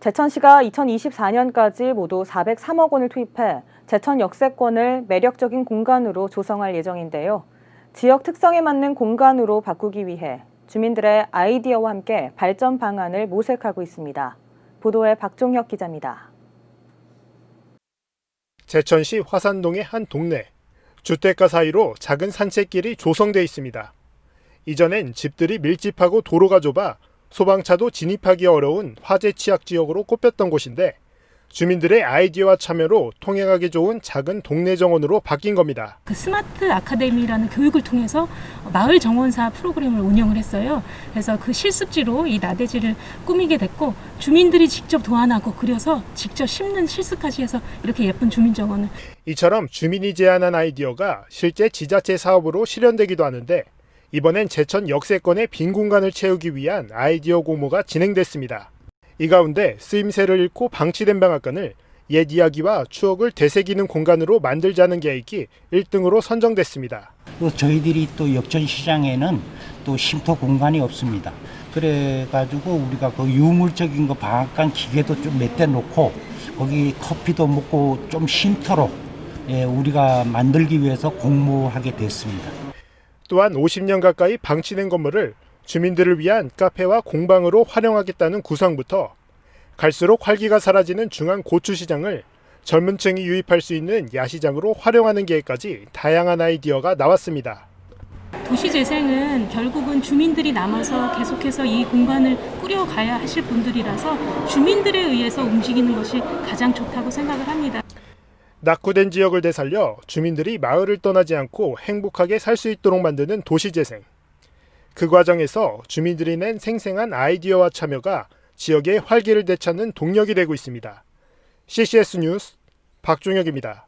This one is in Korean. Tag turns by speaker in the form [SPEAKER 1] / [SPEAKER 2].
[SPEAKER 1] 제천시가 2024년까지 모두 403억 원을 투입해 제천 역세권을 매력적인 공간으로 조성할 예정인데요. 지역 특성에 맞는 공간으로 바꾸기 위해 주민들의 아이디어와 함께 발전 방안을 모색하고 있습니다. 보도에 박종혁 기자입니다.
[SPEAKER 2] 제천시 화산동의 한 동네. 주택가 사이로 작은 산책길이 조성돼 있습니다. 이전엔 집들이 밀집하고 도로가 좁아 소방차도 진입하기 어려운 화재 취약 지역으로 꼽혔던 곳인데 주민들의 아이디어와 참여로 통행하기 좋은 작은 동네 정원으로 바뀐 겁니다.
[SPEAKER 3] 그 스마트 아카데미라는 교육을 통해서 마을 정원사 프로그램을 운영을 했어요. 그래서 그 실습지로 이 나대지를 꾸미게 됐고 주민들이 직접 도안하고 그려서 직접 심는 실습까지 해서 이렇게 예쁜 주민 정원을
[SPEAKER 2] 이처럼 주민이 제안한 아이디어가 실제 지자체 사업으로 실현되기도 하는데 이번엔 제천 역세권의 빈 공간을 채우기 위한 아이디어 공모가 진행됐습니다. 이 가운데 쓰임새를 잃고 방치된 방앗간을 옛 이야기와 추억을 되새기는 공간으로 만들자는 계획이 1등으로 선정됐습니다.
[SPEAKER 4] 또 저희들이 또 역전시장에는 또 쉼터 공간이 없습니다. 그래가지고 우리가 그 유물적인 거 방앗간 기계도 좀 몇 대 놓고 거기 커피도 먹고 좀 쉼터로 예, 우리가 만들기 위해서 공모하게 됐습니다.
[SPEAKER 2] 또한 50년 가까이 방치된 건물을 주민들을 위한 카페와 공방으로 활용하겠다는 구상부터 갈수록 활기가 사라지는 중앙 고추시장을 젊은 층이 유입할 수 있는 야시장으로 활용하는 계획까지 다양한 아이디어가 나왔습니다.
[SPEAKER 3] 도시 재생은 결국은 주민들이 남아서 계속해서 이 공간을 꾸려가야 하실 분들이라서 주민들에 의해서 움직이는 것이 가장 좋다고 생각을 합니다.
[SPEAKER 2] 낙후된 지역을 되살려 주민들이 마을을 떠나지 않고 행복하게 살 수 있도록 만드는 도시재생. 그 과정에서 주민들이 낸 생생한 아이디어와 참여가 지역의 활기를 되찾는 동력이 되고 있습니다. CCS 뉴스 박종혁입니다.